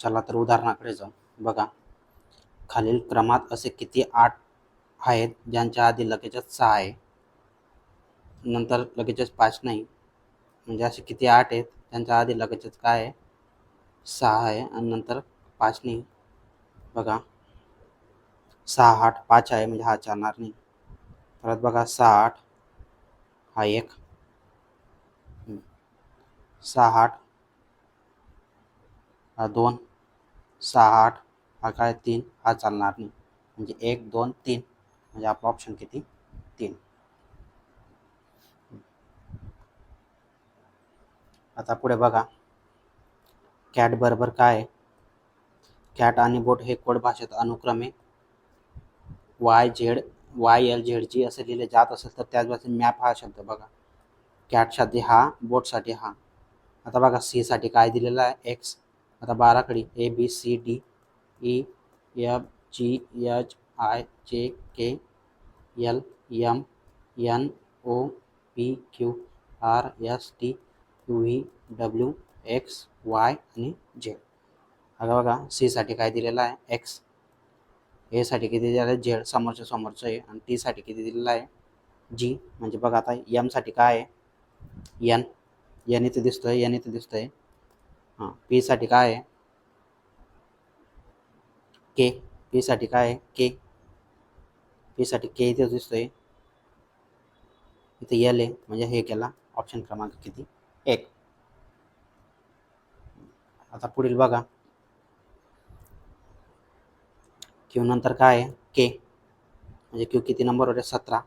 चला तर उदाहरणाकडे जाऊ. बघा खालील क्रमात असे किती आठ आहेत ज्यांच्या आधी लगेचच सहा आहे. नंतर लगेचच पाच नाही. म्हणजे असे किती आठ आहेत त्यांच्या आधी लगेचच काय आहे? सहा आहे आणि नंतर पाच नाही. बघा सहा आठ पाच आहे म्हणजे हा चालणार नाही. परत बघा सहा आठ हा एक. सहा आठ हा दोन सहा आठ हा काय तीन हा चालणार नाही. म्हणजे एक दोन तीन. म्हणजे आपला ऑप्शन किती? तीन. आता पुढे बघा. कॅट बरोबर काय आहे? कॅट आणि बोट हे कोड भाषेत अनुक्रमे Y Z Y L Z G असे लिहिले जात असेल तर त्याच मॅप हा शब्द बघा. कॅटसाठी हा बोटसाठी हा. आता बघा सी साठी काय दिलेलं आहे? एक्स आता बाराकडे A B C D E F G H I J K L M N O P Q R S T U V W X Y आणि झेड आता बघा सीसाठी काय दिलेलं आहे? एक्स एसाठी किती दिलेलं आहे? झेड समोरच्या समोरचं आहे. आणि टीसाठी किती दिलेलं आहे? जी म्हणजे बघा आता यमसाठी काय आहे? यन एन इथे दिसतोय एन इथे दिसतोय. हां पीसाठी काय आहे? के पीसाठी काय आहे? के पीसाठी के इथे दिसतोय. इथे एल आहे म्हणजे हे केला. ऑप्शन क्रमांक किती? एक. आता पुढील बघा. क्यू नंतर काय आहे? के म्हणजे क्यू किती नंबरवर आहे? सतरा.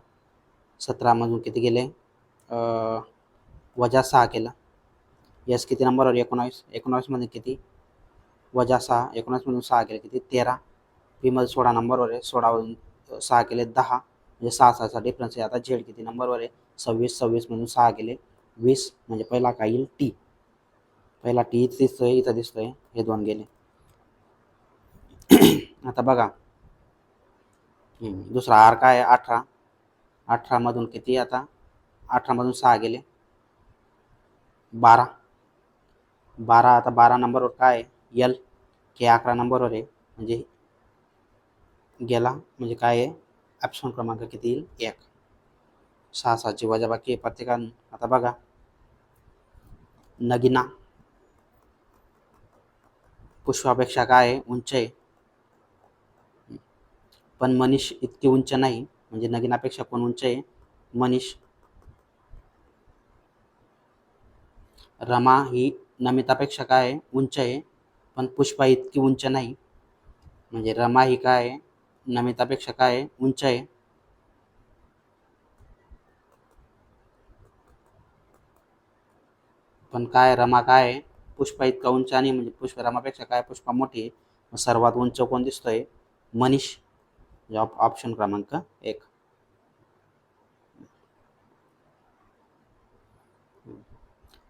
सतरामधून किती गेले? वजा सहा केला. यस किती नंबरवर एकोणावीस. एकोणावीसमध्ये किती? वजा सहा. एकोणावीसमधून सहा केले किती? तेरा. बीमध्ये सोळा नंबरवर आहे. सोळावरून सहा केले दहा. म्हणजे सहा सहाचा डिफरन्स आहे. आता झेड किती नंबरवर आहे? सव्वीस सव्वीसमधून सहा केले वीस. म्हणजे पहिला काय येईल? टी पहिला टी इथं दिसतोय इथं दिसतोय. हे दोन गेले. आता बघा. दुसरा आर काय आहे? अठरा. अठरामधून किती आता? अठरामधून सहा गेले. बारा. बारा आता बारा नंबरवर काय? आहे यल के अकरा नंबरवर आहे. म्हणजे गेला म्हणजे काय आहे? ॲप्शन क्रमांक किती येईल? एक. सहा सहाची वजाबाकी आहे प्रत्येकानं. आता बघा. नगिना. पुष्पापेक्षा काय आहे? उंच आहे. पण मनीष इतकी उंच नाही. म्हणजे नगिनापेक्षा कोण उंच आहे? मनीष. रमा ही नमितापेक्षा काय आहे उंच आहे पण पुष्पा इतकी उंच नाही. म्हणजे रमा ही काय आहे नमितापेक्षा काय आहे उंच आहे? पण काय रमा काय आहे पुष्पा इतका उंच आणि म्हणजे पुष्प रमापेक्षा काय पुष्पा मोठी आहे सर्वात उंच कोण दिसतोय? मनीष. म्हणजे ऑप्शन क्रमांक एक.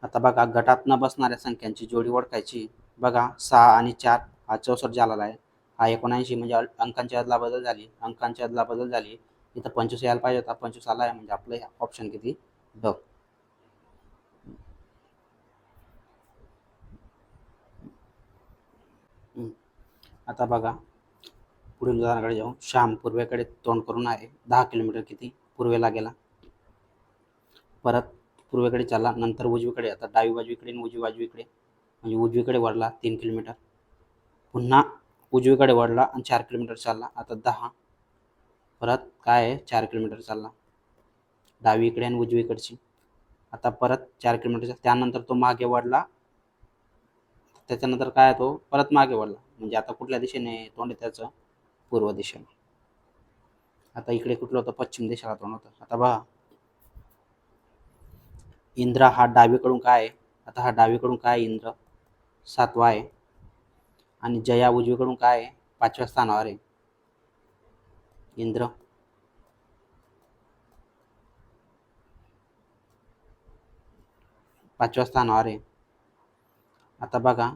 आता बघा गटात न बसणाऱ्या संख्यांची जोडी ओळखायची. बघा सहा आणि चार हा चौसष्ट झालेला आहे. हा एकोणऐंशी म्हणजे अंकांची अदला बदल झाली. अंकांची अदला बदल झाली. इथं पंचवीस यायला पाहिजे होता. पंचवीस आला आहे म्हणजे आपलं ऑप्शन किती? ड आता बघा पुढील उदाहरणाकडे जाऊ. श्याम पूर्वेकडे तोंड करून आहे. दहा किलोमीटर किती? पूर्वेला गेला. परत पूर्वेकडे चालला नंतर उजवीकडे आता डावी बाजूकडे आणि उजवी बाजूकडे म्हणजे उजवीकडे वाढला तीन किलोमीटर. पुन्हा उजवीकडे वाढला आणि चार किलोमीटर चालला आता दहा. परत काय आहे? चार किलोमीटर चालला. डावीकडे आणि उजवीकडची आता परत चार किलोमीटर त्यानंतर तो मागे वाढला. त्याच्यानंतर काय आहे तो? परत मागे वाढला. म्हणजे आता कुठल्या दिशेने तोंड त्याचं? पूर्व दिशेने. आता इकडे कुठलं होतं? पश्चिम दिशेला तोंड होतं. आता बघा. इंद्र हा डावीकडून काय आहे? आता हा डावीकडून काय आहे? इंद्र सातवा आहे. आणि जया उजवीकडून काय आहे? पाचव्या स्थानावर आहे. इंद्र. पाचव्या स्थानावर आहे. आता बघा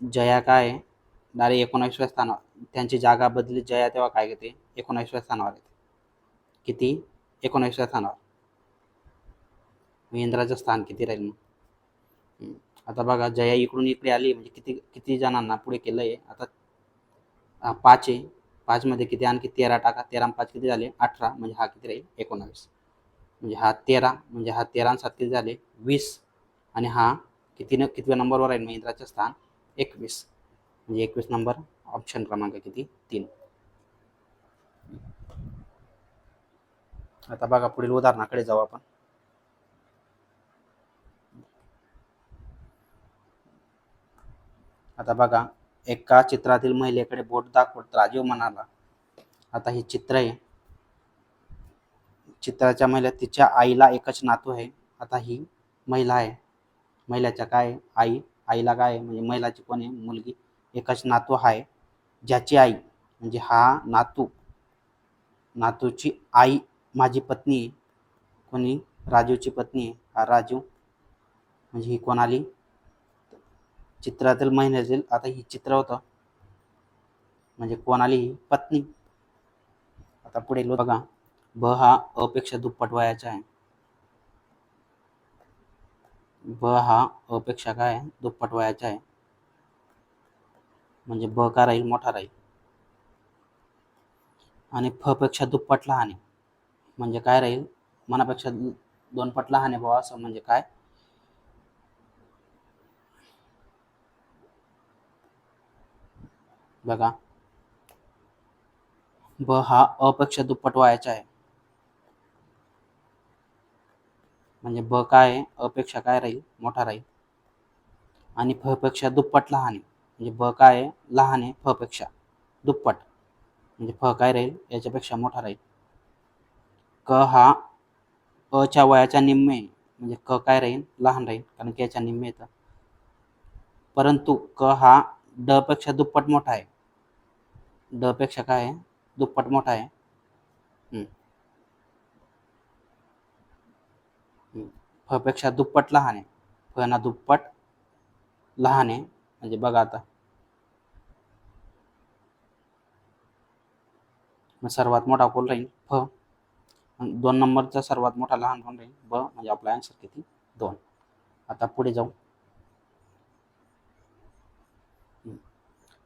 जया काय आहे? डायरेक्ट एकोणावीसव्या स्थानावर. त्यांची जागा बदली जया तेव्हा काय घेते? एकोणावीसव्या स्थानावर येते किती? एकोणावीसव्या स्थानावर. महेंद्राचं स्थान किती राहील मग? आता बघा जया इकडून इकडे आली म्हणजे किती किती जणांना पुढे केलं आहे आता पाच आहे. पाचमध्ये किती? आणखी तेरा टाका. तेरा पाच किती झाले? अठरा. म्हणजे हा किती राहील? एकोणावीस. म्हणजे हा तेरा म्हणजे हा तेरा सात किती झाले? वीस. आणि हा किती न कितव्या नंबरवर राहील महिंद्राचं स्थान? एकवीस. म्हणजे एकवीस नंबर ऑप्शन क्रमांक किती? तीन. आता बघा पुढील उदाहरणाकडे जाऊ आपण. आता बघा एका चित्रातील महिलेकडे बोट दाखवत राजीव म्हणाला आता हे चित्र आहे. चित्राच्या महिला तिच्या आईला एकच नातू आहे. आता ही महिला आहे. महिलाच्या काय? आहे? आई आईला काय? आहे? म्हणजे महिलाची कोण आहे? मुलगी. एकच नातू आहे. ज्याची आई म्हणजे हा नातू नातूची आई माझी पत्नी आहे. कोणी? राजूची पत्नी आहे. हा राजू म्हणजे ही कोण आली? चित्रातील महिन्यातील आता ही चित्र होतं. म्हणजे कोण आली ही पत्नी. आता पुढे बघा. ब हा अपेक्षा दुप्पट वयाचा आहे. ब हा अपेक्षा काय? दुप्पट वयाचा आहे. म्हणजे ब का राहील? मोठा राहील. आणि फ पेक्षा दुप्पट लहान आहे. म्हणजे काय राहील? मनापेक्षा दोनपट दोन पट लहान आहे बुवा असं म्हणजे काय? बघा. ब हा अपेक्षा दुप्पट वयाचा आहे. म्हणजे ब काय आहे? अपेक्षा काय राहील? मोठा राहील. आणि फ पेक्षा दुप्पट लहान आहे. म्हणजे ब काय आहे? लहान आहे. फ पेक्षा दुप्पट. म्हणजे फ काय राहील? याच्यापेक्षा मोठा राहील. क हा अच्या वयाच्या निम्मे म्हणजे क काय राहील? लहान राहील. कारण की याच्या निम्मे येतं परंतु क हा ड पेक्षा दुप्पट मोठा आहे. ड पेक्षा काय आहे? दुप्पट मोठा आहे. फ पेक्षा दुप्पट लहान आहे. फ ना दुप्पट लहान आहे. म्हणजे बघा आता. मग सर्वात मोठा कोण राहील? फ. दोन नंबरचा सर्वात मोठा लहान कोण राहील? ब. म्हणजे आपला आन्सर किती? दोन. आता पुढे जाऊ.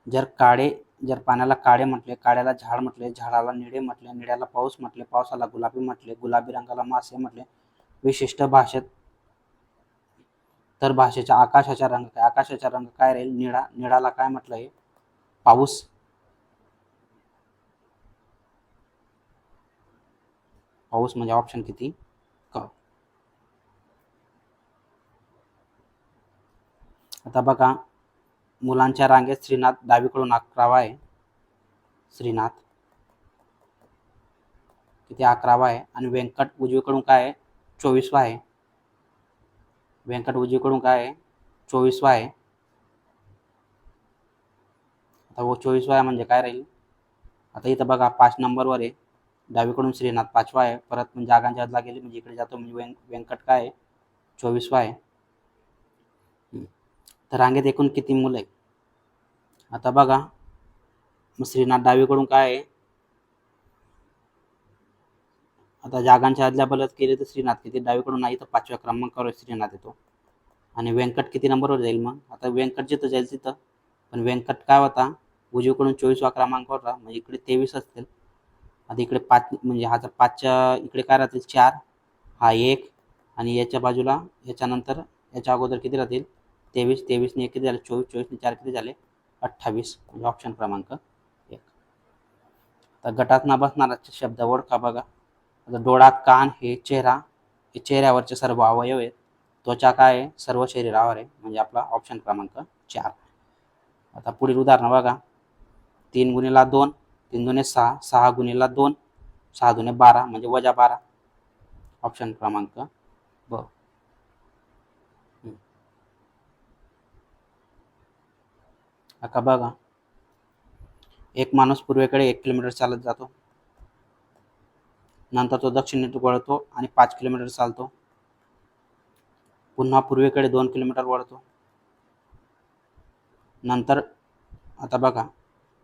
जर काळे जर पाण्याला काळे म्हटले काळ्याला झाड म्हटले झाडाला निळे म्हटले निळ्याला पाऊस म्हटले पावसाला गुलाबी म्हटले गुलाबी रंगाला मासे म्हटले विशिष्ट भाषेत तर भाषेच्या आकाशाचा रंग काय? आकाशाचा रंग काय राहील? निळा. निळाला काय म्हटलं पाऊस. पाऊस म्हणजे ऑप्शन किती? क. आता बघा मुलांच्या रांगेत श्रीनाथ डावीकडून अकरावा आहे. श्रीनाथ. किती अकरावा आहे? आणि व्यंकट उजवीकडून काय आहे? चोवीसवा आहे. व्यंकट उजवीकडून काय आहे? चोवीसवा आहे. आता वो चोवीसवा आहे म्हणजे काय राहील? आता इथं बघा पाच नंबरवर आहे. डावीकडून श्रीनाथ पाचवा आहे. परत म्हणजे जागांच्या आतला गेली म्हणजे इकडे जातो म्हणजे व्यं व्यंकट काय आहे? चोवीसवा आहे. तर रांगेत एकूण किती मुलं आहे आता बघा मग श्रीनाथ डावीकडून काय आहे? आता जागांच्या आदल्या बलत केले तर श्रीनाथ किती? डावीकडून नाही तर पाचव्या क्रमांकावर श्रीनाथ येतो. आणि व्यंकट किती नंबरवर जाईल मग? आता व्यंकट जिथं जाईल तिथं. पण व्यंकट काय होता? उजवीकडून चोवीसवा क्रमांकावर राहा म्हणजे इकडे तेवीस असतील. आता इकडे पाच म्हणजे हा पाचच्या इकडे काय राहतील? चार. हा एक. आणि याच्या बाजूला याच्यानंतर याच्या अगोदर किती राहतील? तेवीस. तेवीसने एक किती झाले? चोवीस. चोवीसने चार किती झाले? अठ्ठावीस म्हणजे ऑप्शन क्रमांक एक. तर गटात ना बसणारा शब्द ओळखा बघा. आता डोळा कान हे चेहरा हे चेहऱ्यावरचे सर्व अवयव आहेत. त्वचा काय आहे? सर्व शरीरावर आहे. म्हणजे आपला ऑप्शन क्रमांक चार. आता पुढील उदाहरण बघा. तीन गुणीला दोन तीन दुने सहा सहा गुणीला दोन सहा दुने बारा म्हणजे वजा बारा. ऑप्शन क्रमांक ब अका बघा. एक माणूस पूर्वेकडे एक किलोमीटर चालत जातो. नंतर तो दक्षिणेत वळतो आणि पाच किलोमीटर चालतो. पुन्हा पूर्वेकडे दोन किलोमीटर वळतो. नंतर आता बघा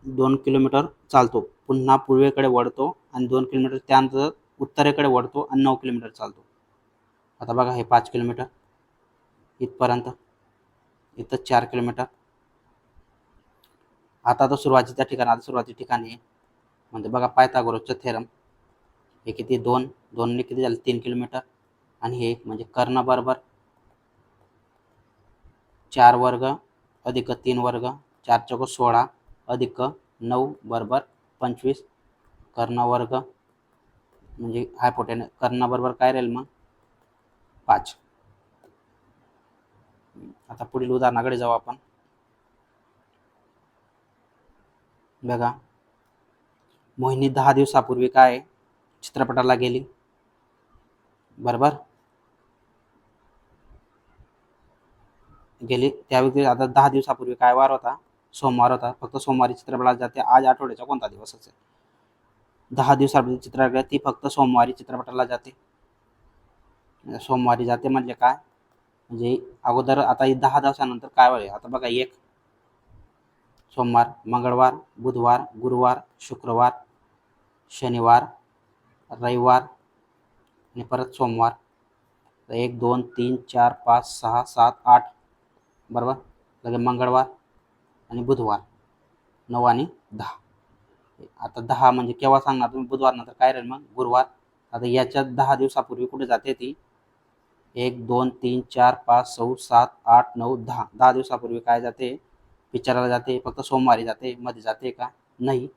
दोन किलोमीटर चालतो. पुन्हा पूर्वेकडे वळतो आणि दोन किलोमीटर त्यानंतर उत्तरेकडे वळतो आणि नऊ किलोमीटर चालतो. आता बघा हे पाच किलोमीटर इथपर्यंत. इथं चार किलोमीटर. आता तो सुरुवातीच्या ठिकाणी आता सुरुवाती ठिकाणी आहे. म्हणजे बघा पायथागोरसचं थेरम. हे किती? दोन दोनने किती झाले? तीन किलोमीटर. आणि हे म्हणजे कर्ण बरोबर. चार वर्ग अधिक तीन वर्ग चार चौक सोळा अधिक नऊ बरोबर पंचवीस. कर्ण वर्ग म्हणजे हायपोटेन कर्ण बरोबर काय राहील मग? पाच. आता पुढील उदाहरणाकडे जाऊ आपण. बघा. मोहिनी दहा दिवसापूर्वी काय चित्रपटाला गेली? बरोबर? गेली. त्यावेळी आता दहा दिवसापूर्वी काय वार होता? सोमवार होता. फक्त सोमवारी चित्रपटाला जाते. आज आठवड्याचा कोणता दिवस असेल दहा दिवसापूर्वी चित्रपट ती फक्त सोमवारी चित्रपटाला जाते. सोमवारी जाते म्हणजे काय? म्हणजे अगोदर आता ही दहा दिवसानंतर काय वेळ आता बघा एक सोमवार मंगळवार बुधवार गुरुवार शुक्रवार शनिवार रविवार आणि परत सोमवार. एक दोन तीन चार पाच सहा सात आठ बरोबर? लगे मंगळवार आणि बुधवार नऊ आणि दहा. आता दहा म्हणजे केव्हा सांगणार तुम्ही? बुधवार नंतर काय राहील मग? गुरुवार. आता याच्यात दहा दिवसापूर्वी कुठे जाते ती? एक दोन तीन चार पाच सहा सात आठ नऊ दहा. दहा दिवसापूर्वी काय जाते? विचारायला जाते फक्त सोमवारी जाते मध्ये जाते का? नाही.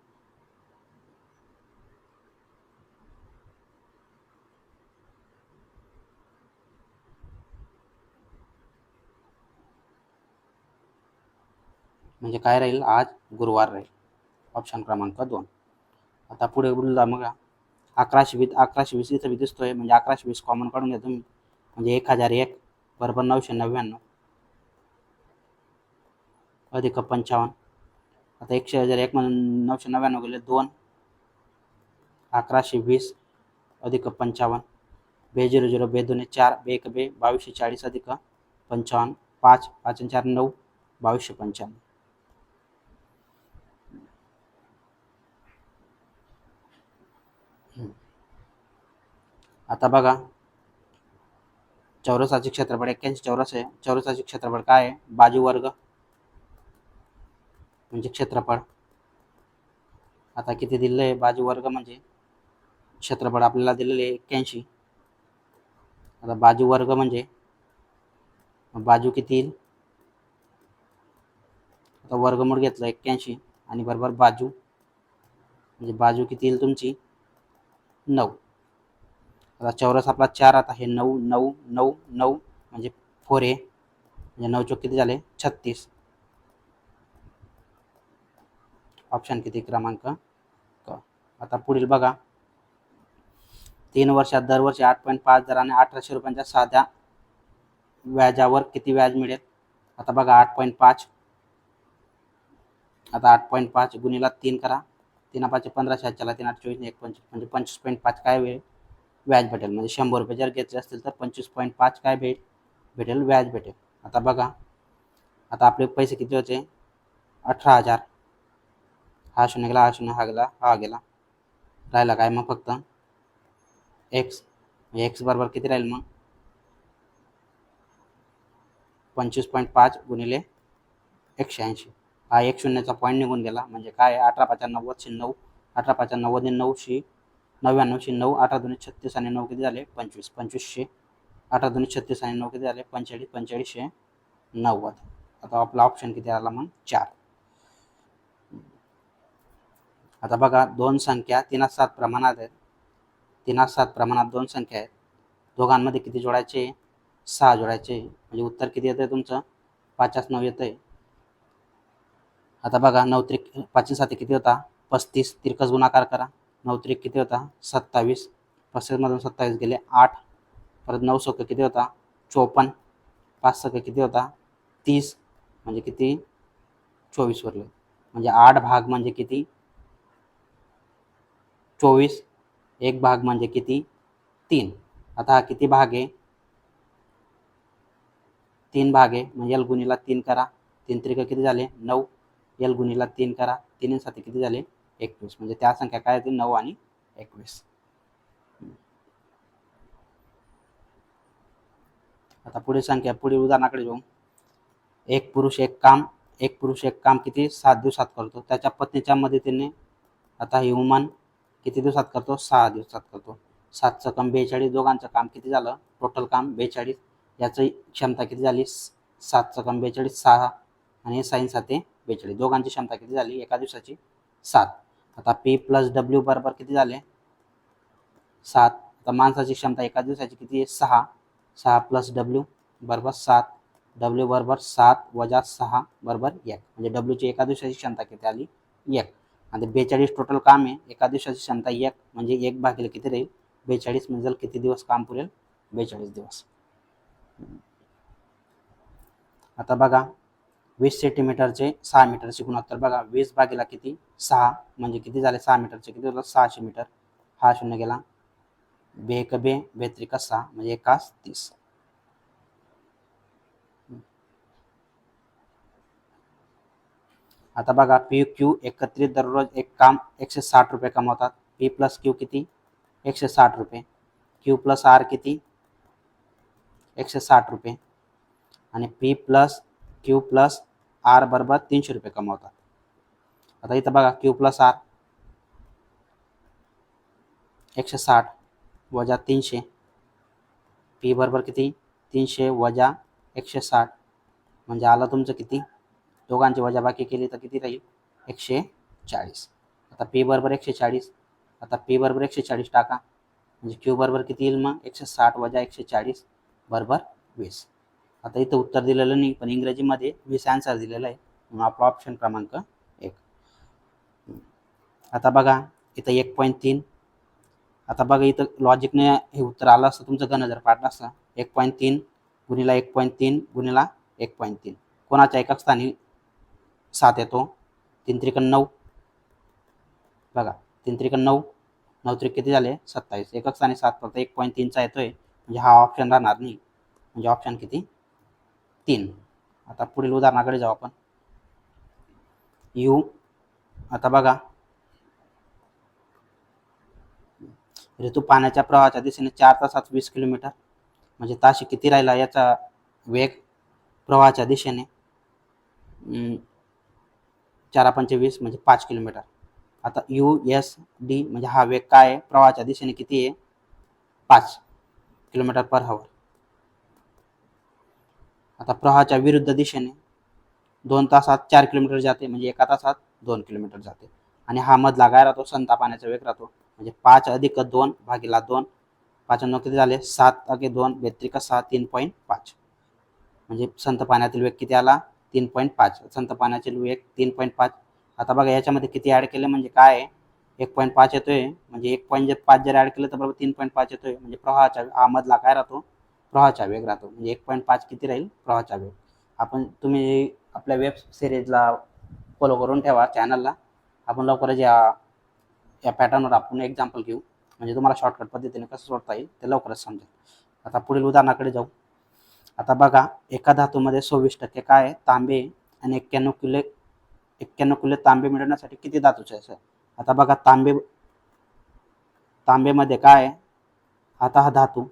म्हणजे काय राहील? आज गुरुवार राहील. ऑप्शन क्रमांक दोन. आता पुढे बोलला मग. अकराशे वीस अकराशे वीस इथं बी दिसतोय. म्हणजे अकराशे वीस कॉमन काढून घ्या तुम्ही. म्हणजे एक हजार एक बरोबर नऊशे नव्याण्णव. अधिक पंचावन्न. आता एकशे हजार एक म्हणून नऊशे नव्याण्णव गेले दोन. अकराशे वीस अधिक पंचावन्न. बे झिरो झिरो बे दोन चार बे एक बे बावीसशे चाळीस अधिक पंचावन्न. पाच पाच चार नऊ बावीसशे पंच्याण्णव. आता बघा. चौरसाचे क्षेत्रफळ एक्क्याऐंशी चौरस आहे. चौरसाचे क्षेत्रफळ काय आहे? बाजू वर्ग म्हणजे क्षेत्रफळ. आता किती दिलेलं आहे बाजू वर्ग म्हणजे? क्षेत्रफळ आपल्याला दिलेले आहे एक्क्याऐंशी. आता बाजू वर्ग म्हणजे बाजू किती येईल? आता वर्गमूळ घेतलं एक्क्याऐंशी आणि बरोबर बाजू. म्हणजे बाजू किती येईल तुमची? नऊ. आता चौरस आपला चार आता हे नऊ नऊ नऊ नऊ म्हणजे फोर ए. म्हणजे नऊ चौक किती झाले? छत्तीस. ऑप्शन किती क्रमांक क. आता पुढील बघा. तीन वर्षात दरवर्षी आठ पॉईंट पाच दराने अठराशे रुपयांच्या साध्या व्याजावर किती व्याज मिळेल? आता बघा आठ पॉईंट पाच. आता आठ पॉईंट पाच गुणीला तीन करा. तीन पाच पंधराशे चला तीन आठ चोवीस एक पंचवीस म्हणजे पंचवीस पॉईंट पाच काय वेळ व्याज भेटेल. म्हणजे शंभर रुपये जर घेतले असतील तर पंचवीस पॉईंट पाच काय भेट भेटेल? व्याज भेटेल. आता बघा. आता आपले पैसे किती होते? अठरा हजार. हा शून्य गेला हा शून्य हा गेला हा गेला राहिला काय मग फक्त? एक्स एक्स बरोबर किती राहील मग? पंचवीस पॉईंट पाच गुणिले एकशे ऐंशी. हा एक शून्याचा पॉईंट निघून गेला. म्हणजे काय? अठरा पाचा नव्वदशे नऊ अठरा पाचा नव्वद नऊशे नव्याण्णवशे नऊ अठरा दोन्ही छत्तीस आणि नऊ किती झाले? पंचवीस. पंचवीसशे अठरा दोन्ही छत्तीस आणि नऊ किती झाले? पंचेचाळीस पंचेचाळीसशे नव्वद. आता आपला ऑप्शन किती आला मग? चार. आता बघा दोन संख्या तीनात सात प्रमाणात आहेत. तीनात सात प्रमाणात दोन संख्या आहेत. दोघांमध्ये किती जोडायचे? सहा जोडायचे. म्हणजे उत्तर किती येतं तुमचं? पाचास नऊ येतं आहे आता बघा नऊ त्रिक पाचशे सात किती होता? पस्तीस. तिरकस गुणाकार करा. नऊ त्रिक किती होता? सत्तावीस. पस्तीसमधून सत्तावीस गेले आठ. परत नऊ सक किती होता? चोपन्न. पाच सक किती होता? तीस. म्हणजे किती? चोवीस उरले म्हणजे आठ भाग म्हणजे किती? चोवीस एक भाग म्हणजे किती? तीन. आता हा किती भाग आहे? तीन भाग आहे. म्हणजे एल गुणीला तीन करा. तीन त्रिक किती झाले? नऊ. एल गुणीला तीन करा. तीन साथी किती झाले? एकवीस. म्हणजे त्या संख्या काय येतील नऊ आणि एकवीस. आता पुढील संख्या पुढील उदाहरणाकडे जाऊ. एक पुरुष एक काम. एक पुरुष एक काम किती? सात दिवसात करतो. त्याच्या पत्नीच्या मदतीने. आता ह्युमन किती दिवसात करतो? सहा दिवसात करतो. सातचं काम बेचाळीस दोघांचं काम किती झालं? टोटल काम बेचाळीस. याची क्षमता किती झाली? सातचं काम बेचाळीस सहा. आणि साईन साते बेचाळीस. दोघांची क्षमता किती झाली? एका दिवसाची सात. आता पी प्लस डब्ल्यू बरोबर किती झाले? सात. आता माणसाची क्षमता एका दिवसाची किती आहे? सहा. सहा प्लस डब्ल्यू बरोबर सात. डब्ल्यू बरोबर सात वजा सहा बरोबर एक. म्हणजे डब्ल्यूची एका दिवसाची क्षमता किती आली? एक. आणि बेचाळीस टोटल काम आहे. एका दिवसाची क्षमता एक म्हणजे एक भागीला किती राहील? बेचाळीस म्हणजे किती दिवस काम पुरेल? बेचाळीस दिवस. आता बघा वीस सेंटीमीटरचे सहा मीटरचे गुणोत्तर बघा. वीस भागीला किती? सहा म्हणजे किती झाले? सहा मीटरचे किती झालं? सहाशे मीटर हा शून्य गेला. बे एक बे बेत्रिका सहा म्हणजे एकास तीस. आता बघा पी क्यू एकत्रित दररोज एक काम एकशे साठ रुपये कमवतात. पी प्लस क्यू किती? एकशे साठ रुपये. क्यू प्लस आर किती? एकशे साठ रुपये. आणि P plus Q plus R बरोबर तीनशे रुपये कमवतात. आता इथं बघा क्यू प्लस आर एकशे साठ वजा तीनशे. पी बरोबर किती? तीनशे वजा एकशे साठ. म्हणजे आलं तुमचं किती? दोघांची वजाबाकी केली तर किती राहील? एकशे चाळीस. आता पी बरोबर एकशे चाळीस. आता पी बरोबर एकशे चाळीस टाका. म्हणजे क्यू बरोबर किती येईल मग? एकशे साठ वजा एकशे चाळीस बरोबर वीस. आता इथं उत्तर दिलेलं नाही पण इंग्रजीमध्ये वीस आन्सर दिलेला आहे. म्हणून आपला ऑप्शन क्रमांक एक. आता बघा इथं एक पॉईंट तीन. आता बघा इथं लॉजिकने हे उत्तर आलं असतं तुमचं गण जर पाठलं असतं एक पॉईंट तीन गुणिला एक पॉईंट तीन गुणिला एक पॉईंट तीन. कोणाच्या एका स्थानी सात येतो. तीन त्रिकन नऊ. बघा तीन त्रिकन नऊ नऊ त्रिक किती झाले? सत्तावीस. एकच आणि सात फक्त एक पॉईंट तीनचा येतोय. म्हणजे हा ऑप्शन राहणार नाही. म्हणजे ऑप्शन किती? तीन. आता पुढील उदाहरणाकडे जाऊ आपण. यू. आता बघा. ऋतू पाण्याच्या प्रवाहाच्या दिशेने चार तासात वीस किलोमीटर. म्हणजे ताशी किती राहिला याचा वेग प्रवाहाच्या दिशेने? चारा पंचवीस म्हणजे पाच किलोमीटर. आता यू एस डी म्हणजे हा वेग काय आहे? प्रवाहाच्या दिशेने किती आहे? पाच किलोमीटर पर हवर आता प्रवाहाच्या विरुद्ध दिशेने दोन तासात चार किलोमीटर जाते म्हणजे एका तासात दोन किलोमीटर जाते. आणि हा मधला काय राहतो? संता पाण्याचा वेग राहतो. म्हणजे पाच अधिक दोन भागीला दोन पाच नऊ किती झाले? सात अगे दोन व्यतिरिक्त सहा तीन पॉईंट पाच. म्हणजे संत पाण्यातील वेग किती आला? तीन पॉईंट पाच संत लू एक तीन पॉईंट पाच. आता बघा याच्यामध्ये किती ॲड केले म्हणजे काय आहे? एक पॉईंट पाच येतोय. म्हणजे एक पॉईंट जर पाच जर ॲड केलं तर बरोबर तीन पॉईंट पाच येतोय. म्हणजे प्रवाहाच्या हा मधला काय राहतो? प्रवाहाचा वेग राहतो. म्हणजे एक पॉईंट पाच किती राहील? प्रवाहाचा वेग. आपण तुम्ही आपल्या वेब सिरीजला फॉलो करून ठेवा चॅनलला आपण लवकरच या या पॅटर्नवर आपण एक्झाम्पल घेऊ. म्हणजे तुम्हाला शॉर्टकट पद्धतीने कसं सोडता येईल ते लवकरच समजेल. आता पुढील उदाहरणाकडे जाऊ. आता बघा एका धातूमध्ये सव्वीस टक्के काय आहे? तांबे आणि एक्क्याण्णव किलो एक्क्याण्णव किलो तांबे मिळवण्यासाठी किती धातूचे असेल आता बघा तांबे तांबेमध्ये काय आहे? आता हा धातू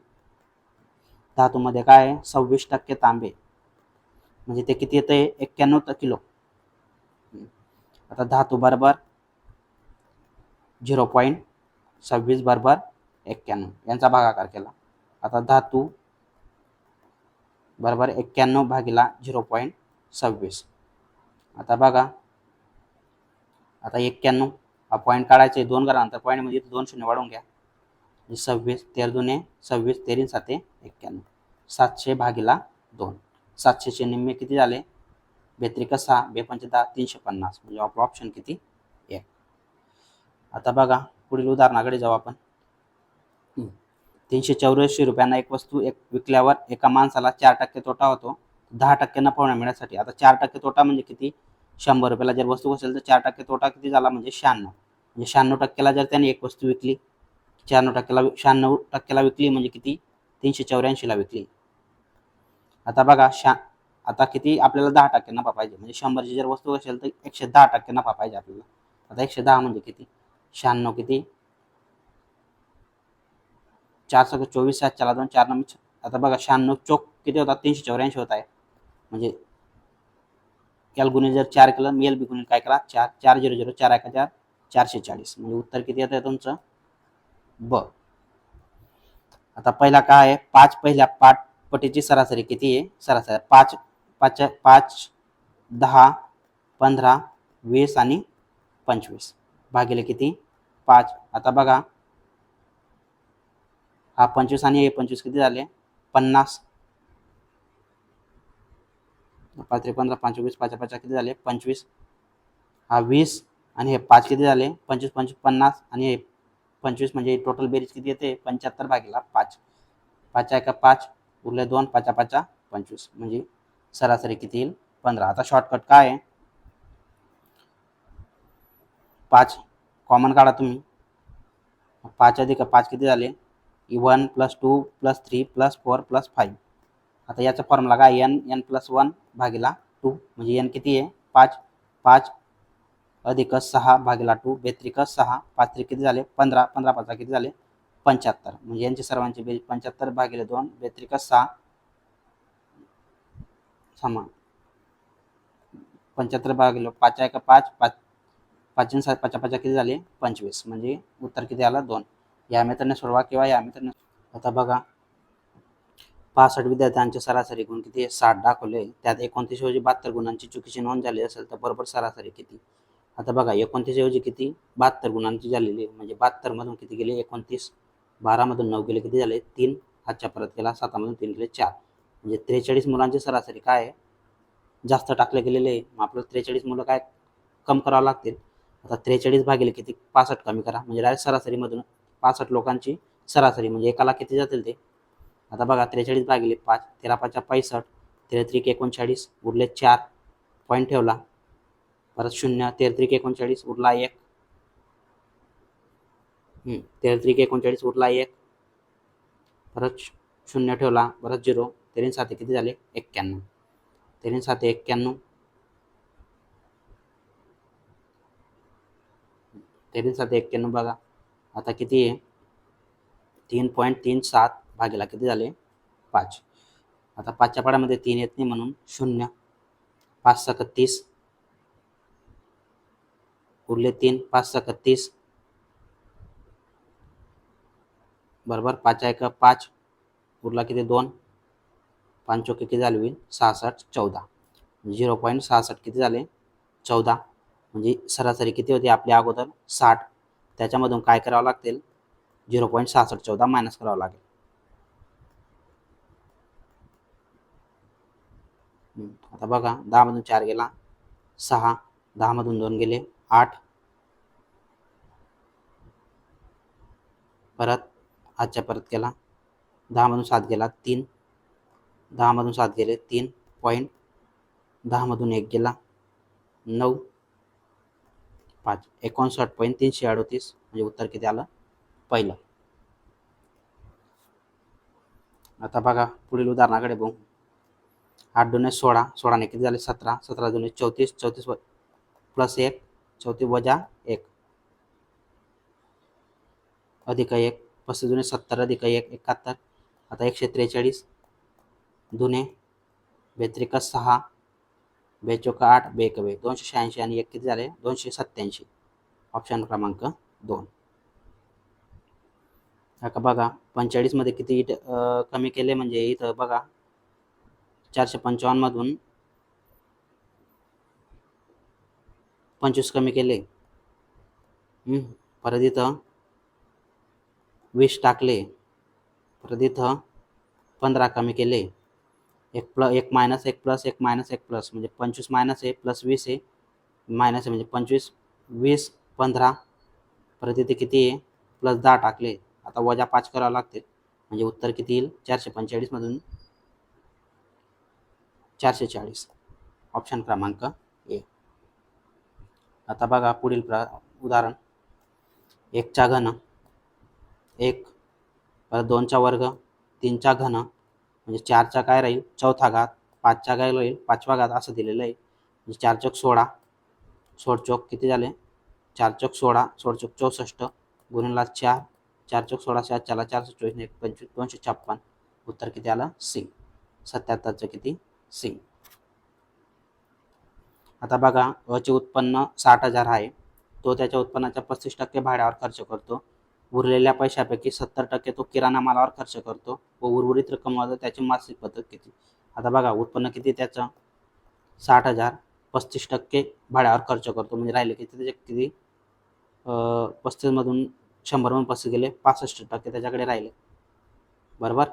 धातूमध्ये काय आहे? सव्वीस टक्के तांबे. म्हणजे ते किती येतं आहे एक्क्याण्णव किलो. आता धातू बरोबर झिरो पॉईंट सव्वीस बरोबर एक्क्याण्णव. यांचा भागाकार केला. आता धातू बरोबर एक्क्याण्णव भागीला झिरो पॉईंट सव्वीस. आता बघा. आता एक्क्याण्णव. हा पॉईंट काढायचे आहे दोन घरानंतर पॉईंटमध्ये म्हणजे इथं दोन शून्य वाढवून घ्या. म्हणजे सव्वीस तेर दुने सव्वीस तेरीन साते एक्क्याण्णव. सातशे भागीला दोन. सातशेचे निम्मे किती झाले? बेत्रिका सहा बेपंच दहा तीनशे पन्नास. म्हणजे आपलं ऑप्शन किती? एक. आता बघा पुढील उदाहरणाकडे जाऊ आपण. तीनशे चौऱ्याऐंशी रुपयांना एक वस्तू एक विकल्यावर एका माणसाला चार टक्के तोटा होतो दहा टक्के नफा मिळण्यासाठी. आता चार टक्के तोटा म्हणजे किती? शंभर रुपयाला जर वस्तू असेल तर चार टक्के तोटा किती झाला? म्हणजे शहाण्णव. म्हणजे शहाण्णव टक्क्याला जर त्याने एक वस्तू विकली शहाण्णव टक्क्याला शहाण्णव टक्क्याला विकली म्हणजे किती? तीनशे चौऱ्याऐंशीला विकली. आता बघा शा आता किती? आपल्याला दहा टक्के नफा पाहिजे. म्हणजे शंभरची जर वस्तू असेल तर एकशे दहा टक्के नफा पाहिजे आपल्याला. आता एकशे दहा म्हणजे किती? शहाण्णव किती? चार सगळं चोवीस सात चला दोन चार नंबर आता बघा शहाण्णव चोक किती होतात? तीनशे चौऱ्याऐंशी होत आहे. म्हणजे याला गुन्हे जर चार केलं मी एल बी गुन्हे काय करा? चार चार झिरो झिरो चार एका चार चारशे चाळीस. म्हणजे उत्तर किती येतं तुमचं? ब. आता पहिला काय आहे? पाच पहिल्या पाठ पटीची सरासरी किती आहे? सरासरी पाच पाच पाच दहा पंधरा वीस आणि पंचवीस. भागिले किती? पाच. आता बघा हा पंचवीस आणि हे पंचवीस किती झाले? पन्नास. पाच त्रे पंधरा पाच वीस पाच पाच किती झाले? पंचवीस. हा वीस आणि हे पाच किती झाले? पंचवीस पंचवीस पन्नास आणि हे पंचवीस म्हणजे टोटल बेरीज किती येते? पंच्याहत्तर भागीला पाच. पाच एका पाच? उरले दोन पाचा पाचा पंचवीस. म्हणजे सरासरी किती येईल? पंधरा. आता शॉर्टकट काय आहे? पाच. कॉमन काढा तुम्ही. पाच अधिक पाच किती झाले? One plus two plus three plus four plus five आता याचा फॉर्म्युला काय? एन एन प्लस वन भागीला टू म्हणजे एन किती आहे? पाच. पाच अधिक सहा भागीला टू बेत्रिक सहा. पाच त्रिक किती झाले? पंधरा. पंधरा पाच किती झाले? पंच्याहत्तर. म्हणजे यांची सर्वांची बेरीज पंच्याहत्तर भागिले दोन. बेत्रिक सहा समान. पंच्याहत्तर भागिले पाच एक पाच. पाच. पाच सात पाच पाच किती झाले? पंचवीस. म्हणजे उत्तर किती आलं? दोन. या मेथडने सोडवा किंवा या मेथडने आता बघा पासष्ट विद्यार्थ्यांचे सरासरी गुण किती साठ दाखवले. त्यात एकोणतीस ऐवजी बहात्तर गुणांची चुकीची नोंद झाली असेल तर बरोबर सरासरी किती? आता बघा एकोणतीस ऐवजी किती? बहात्तर गुणांची झालेली आहे. म्हणजे बहात्तर मधून किती गेले? एकोणतीस. बारामधून नऊ गेले किती झाले? तीन. हातच्या परत केला सातामधून तीन गेले चार. म्हणजे त्रेचाळीस मुलांची सरासरी काय आहे? जास्त टाकले गेलेले आहे. मग आपल्याला त्रेचाळीस मुलं काय कम करावं लागतील? आता त्रेचाळीस भागिले किती? पासष्ट कमी करा. म्हणजे डायरेक्ट सरासरीमधून पासष्ट लोकांची सरासरी म्हणजे एकाला किती जातील ते? आता बघा त्रेचाळीस भागिले पाच तेरा पाचच्या पैसष्ट तेहत्रिक एकोणचाळीस उरले चार. पॉईंट ठेवला. परत शून्य तेहत्रिक एकोणचाळीस उरला एक. हम्म, तेहत्रिक एकोणचाळीस उरला एक. परत शून्य ठेवला परत झिरो तेरीन सात किती झाले? एक्क्याण्णव. तेरीन सात एक्क्याण्णव. तेरीन सात एक्क्याण्णव बघा. आता किती आहे? तीन पॉईंट तीन सात भागीला किती झाले? पाच. आता पाचच्या पाड्यामध्ये तीन येत नाही म्हणून शून्य. पाच सकत तीस. उरले तीन पाच सकत तीस. बरोबर पाच एक पाच. उरला किती? दोन. पाच चौके किती झाले? होईल सहासष्ट चौदा. झिरो पॉईंट सहासष्ट किती झाले? चौदा. म्हणजे सरासरी किती होती? आपल्या अगोदर साठ. त्याच्यामधून काय करावं लागतील? झिरो पॉईंट सहासष्ट चौदा मायनस करावं लागेल. आता बघा दहामधून चार गेला सहा दहामधून दोन गेले आठ. परत आजच्या परत केला दहामधून सात गेला तीन. दहामधून सात गेले तीन पॉईंट. दहामधून एक गेला नऊ. पाच एकोणसाठ पॉईंट तीनशे अडोतीस म्हणजे उत्तर किती आलं? पहिलं. आता बघा पुढील उदाहरणाकडे बघू. आठ दोन सोळा सोळाने किती झाले? सतरा. सतरा दोन चौतीस चौतीस प्लस एक चौतीस वजा एक. अधिक एक पस्तीस दोन सत्तर अधिक एक एकाहत्तर. आता एकशे त्रेचाळीस. जुने व्यतिरिक्त सहा बेचोक आठ बेक बे दोनशे शहाऐंशी आणि एक किती झाले? दोनशे सत्याऐंशी ऑप्शन क्रमांक दोन. आता बघा पंचेचाळीसमध्ये किती इट कमी केले म्हणजे इथं बघा. चारशे पंचावन्नमधून पंचवीस कमी केले. परत इथं वीस टाकले. परत इथं पंधरा कमी केले. एक प्ल एक मायनस एक प्लस एक मायनस एक प्लस म्हणजे पंचवीस मायनस आहे प्लस वीस आहे मायनस आहे. म्हणजे पंचवीस वीस पंधरा परत इथे किती आहे? प्लस दहा टाकले. आता वजा पाच करावं लागते. म्हणजे उत्तर किती येईल? चारशे पंचेचाळीसमधून चारशे चाळीस. ऑप्शन क्रमांक ए आता बघा पुढील प्र उदाहरण. एकचा घन एक परत दोनचा वर्ग तीनचा घन म्हणजे चारचा काय राहील? चौथा घात पाचचा काय राहील? पाचवा घात असं दिलेलं आहे. म्हणजे चार चौक सोळा सोडचोक चौक किती झाले? चार चौक सोळा सोडचोक चौक चौसष्ट गुणिला चार चार चौक सोळा चार चारला चारशे चोवीस एक पंचवीस दोनशे छप्पन. उत्तर किती आलं? सी सत्याहत्तरचं किती? सी आता बघा अचे उत्पन्न साठ हजार आहे. तो त्याच्या उत्पन्नाच्या पस्तीस टक्के भाड्यावर खर्च करतो. उरलेल्या पैशापैकी सत्तर टक्के तो किराणा मालावर खर्च करतो व उर्वरित रक्कम त्याची मासिक पद्धत किती आता बघा उत्पन्न किती त्याचं? साठ हजार पस्तीस टक्के भाड्यावर खर्च करतो. म्हणजे राहिले किती? त्याचे किती? पस्तीसमधून शंभरमधून पस्तीस गेले पासष्ट टक्के त्याच्याकडे राहिले. बरोबर?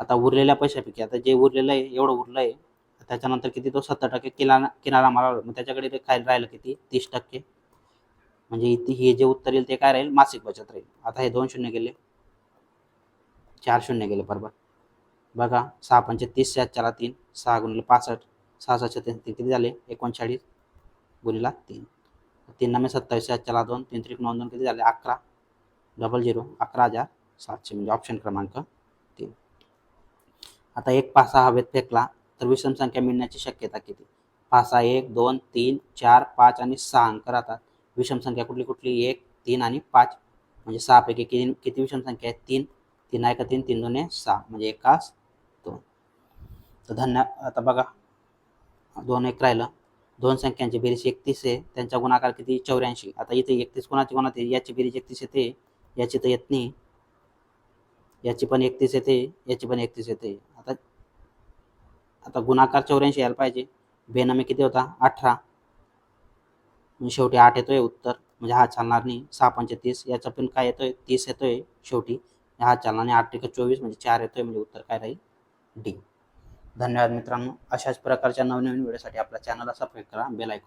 आता उरलेल्या पैशापैकी आता जे उरलेलं आहे एवढं उरलं आहे त्याच्यानंतर किती? तो सत्तर टक्के किराणा किराणा मालावर मग त्याच्याकडे ते काय राहिलं किती? तीस टक्के. म्हणजे इथे हे जे उत्तर येईल ते काय राहील? मासिक बचत राहील. आता हे दोन शून्य गेले. चार शून्य गेले बरोबर. बघा सहा पंचे तीस चार तीन सहा गुणिले पासष्ट सहा सहाशे तीन तीन किती झाले? एकोणचाळीस गुणिला तीन. तीन नमे सत्तावीस चला दोन तीन त्रिक नऊ दोन किती झाले? अकरा. डबल झिरो अकरा हजार सातशे म्हणजे ऑप्शन क्रमांक तीन. आता एक पाच सहा हवेत फेकला तर विषम संख्या मिळण्याची शक्यता किती? पाच सहा एक दोन तीन चार पाच आणि सहा अंक राहतात. विषम संख्या कुठली कुठली? एक तीन आणि पाच. म्हणजे सहापैकी किती किती विषम संख्या आहेत? तीन. तीन आहे का तीन? तीन दोन आहे सहा. म्हणजे एकाच दोन. तर धन्य आता बघा. दोन एक राहिलं. दोन संख्यांची बेरीज एकतीस आहे. त्यांचा गुणाकार किती? चौऱ्याऐंशी. आता इथे एकतीस कोणाची कोणाची याची बेरीज एकतीस येते. याची तर येत नाही. याची पण एकतीस येते. याची पण एकतीस येते. आता आता गुणाकार चौऱ्याऐंशी यायला पाहिजे. बेनामी किती होता? अठरा. म्हणजे शेवटी आठ येतोय उत्तर. म्हणजे हा चालणार नाही. सहा पंचे तीस. याचा पण काय येतोय? तीस येतोय शेवटी. हा चालणार नाही. आठ टिक चोवीस म्हणजे चार येतोय म्हणजे उत्तर काय राहील? डी. धन्यवाद मित्रांनो. अशाच प्रकारच्या नवनवीन व्हिडिओसाठी आपल्या चॅनलला सबस्क्राईब करा. बेल ऐकून